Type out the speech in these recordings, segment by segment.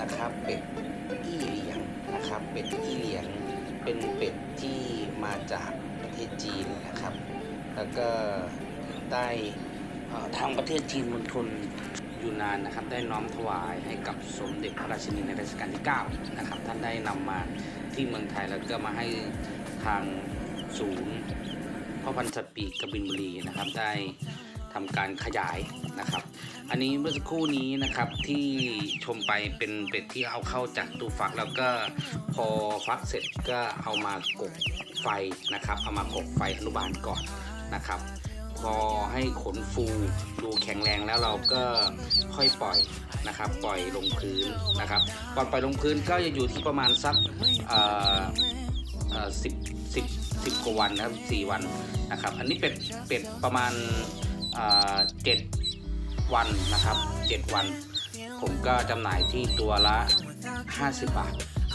นะครับ เป็ดอี้เหลียงนะครับ เป็ดอี้เหลียง เป็นเป็ดที่มาจากประเทศจีนนะครับ แล้วก็ได้ทางประเทศจีนมณฑลยูนานนะครับ ได้น้อมถวายให้กับสมเด็จพระราชินีในรัชกาลที่ 9 นะครับ ท่านได้นำมาที่เมืองไทยแล้วก็มาให้ทางศูนย์พ่อพันธุ์สัตว์ปีกกบินบุรีนะครับได้ ทำการขยายนะครับ อันนี้เมื่อสักครู่นี้นะครับที่ชมไปเป็นเป็ดที่เอาเข้าจากตู้ฟักแล้วก็พอฟักเสร็จก็เอามากบไฟนะครับ เอามากบไฟอนุบาลก่อนนะครับ พอให้ขนฟูดูแข็งแรงแล้วเราก็ค่อยปล่อยนะครับ ปล่อยลงพื้นนะครับก่อนปล่อยลงพื้นก็จะอยู่ที่ประมาณสักเอ่อสิบสิบสิบกว่าวันนะครับสี่วันนะครับ อันนี้เป็ดเป็ดประมาณ เจ็ดวันนะครับเจ็ดวัน ผมก็จำหน่ายที่ตัวละ 50 บาท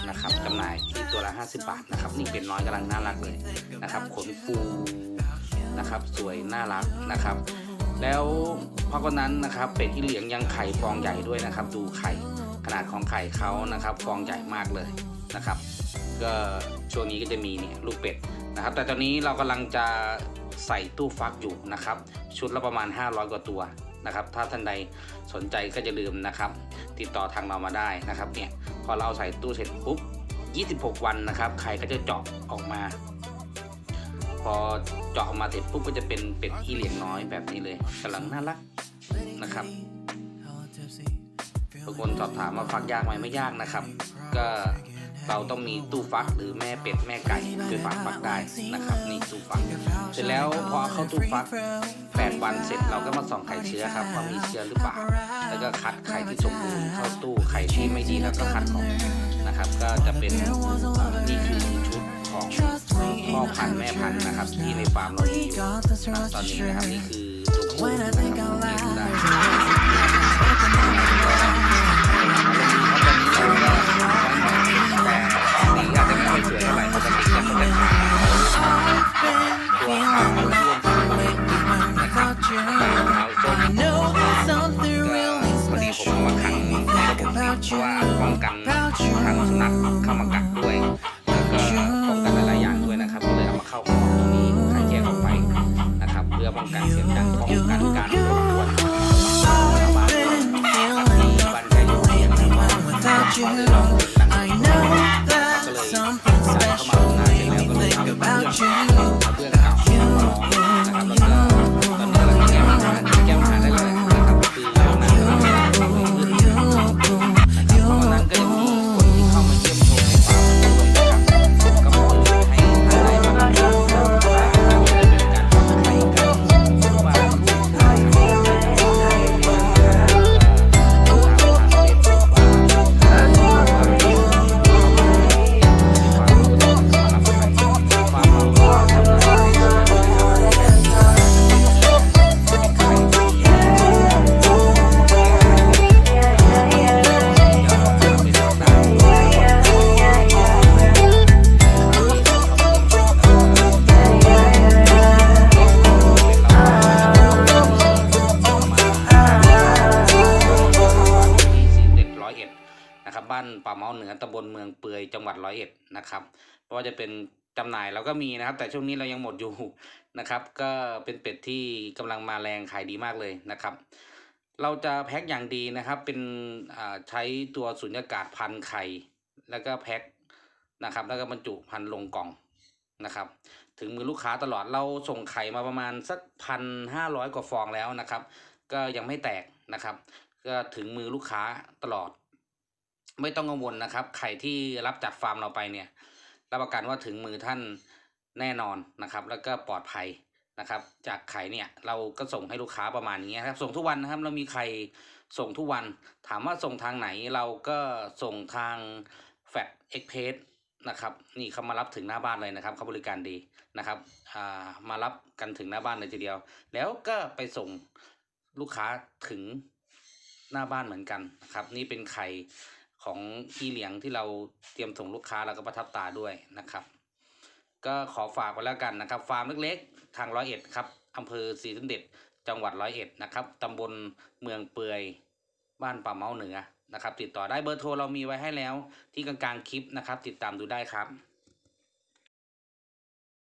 นะครับจำหน่ายที่ตัวละ 50 บาทนะครับ นี่เป็นน้อยกำลังน่ารักเลยนะครับขนฟูนะครับสวยน่ารักนะครับ แล้วเพราะกนั้นนะครับเป็ดที่เหลียงยังไข่ฟองใหญ่ด้วยนะครับ ดูไข่ขนาดของไข่เขานะครับฟองใหญ่มากเลยนะครับ ก็ช่วงนี้ก็จะมีเนี่ยลูกเป็ดนะครับ แต่ตอนนี้เรากำลังจะ ใส่ตู้ฟักอยู่นะครับ ชุดละประมาณ 500 กว่าตัวนะครับ ถ้าท่านใดสนใจก็จะลืมนะครับ ติดต่อทางเรามาได้นะครับเนี่ยพอเราใส่ตู้เสร็จปุ๊บ 26 วันนะครับไข่ก็จะเจาะออกมาพอเจาะออกมาเสร็จปุ๊บก็จะเป็นเป็ดที่เหลียงน้อยแบบนี้เลยกำลังน่ารักนะครับบางคนสอบถามว่าฟักยากไหมไม่ยากนะครับ ก็ เราต้องมีตู้ฟักหรือแม่เป็ดแม่ไก่ช่วยฝากฟักได้นะครับนี่ตู้ฟัก เสร็จแล้วพอเข้าตู้ฟัก8วันเสร็จเราก็มาส่องไข่เชื้อครับว่ามีเชื้อหรือเปล่าแล้วก็คัดไข่ที่สมบูรณ์เข้าตู้ไข่ที่ไม่ดีแล้วก็คัดออกนะครับ ก็จะเป็นนี่คือชุดของพ่อพันธุ์แม่พันธุ์นะครับ ที่ในฟาร์มเรามีอยู่ตอนนี้นะครับนี่คือตัวผู้นะครับ ว่าป้องกันทางสุนัขเข้ามากัดด้วยแล้วก็ป้องกันหลายๆอย่างด้วยนะครับ ก็เลยเอามาเข้าของตรงนี้ขายแยกออกไปนะครับ เพื่อป้องกันเสียงดังป้องกันการรบกวนชาวบ้านที่บ้านใกล้อยู่อย่างนี้ก็ without ขอ you. เรียกร้องเสียงดัง I know ก็เลยใส่เข้ามา งเปือยจังหวัดร้อยเอ็ดนะครับเพราะว่าจะเป็นจำหน่ายเราก็มีนะครับ แต่ช่วงนี้เรายังหมดอยู่นะครับ ก็เป็นเป็ดที่กำลังมาแรงขายดีมากเลยนะครับ เราจะแพ็คอย่างดีนะครับ เป็นใช้ตัวสุญญากาศพันไข่แล้วก็แพ็คนะครับ แล้วก็บรรจุพันลงกล่องนะครับ ถึงมือลูกค้าตลอดเราส่งไข่มาประมาณสักพันห้าร้อยกว่าฟองแล้วนะครับ ก็ยังไม่แตกนะครับ ก็ถึงมือลูกค้าตลอด ไม่ต้องกังวลนะครับไข่ที่รับจากฟาร์มเราไปเนี่ยรับประกันว่าถึงมือท่านแน่นอนนะครับ แล้วก็ปลอดภัยนะครับ จากไข่เนี่ยเราก็ส่งให้ลูกค้าประมาณนี้ครับ ส่งทุกวันนะครับเรามีไข่ส่งทุกวัน ถามว่าส่งทางไหนเราก็ส่งทางแฟดเอ็กเพสนะครับนี่เขามารับถึงหน้าบ้านเลยนะครับเขาบริการดีนะครับอ่ามารับกันถึงหน้าบ้านเลยทีเดียว แล้วก็ไปส่งลูกค้าถึงหน้าบ้านเหมือนกันนะครับ นี่เป็นไข่ ของอีเหลียงที่เราเตรียมส่งลูกค้าแล้วก็ประทับตาด้วยนะครับ ก็ขอฝากไว้แล้วกันนะครับ ฟาร์มเล็กๆ ทางร้อยเอ็ดครับอำเภอศรีสมเด็จจังหวัดร้อยเอ็ดนะครับตำบลเมืองเปือยบ้านป่าเมาเหนือนะครับ ติดต่อได้เบอร์โทรเรามีไว้ให้แล้วที่กลางๆคลิปนะครับ ติดตามดูได้ครับ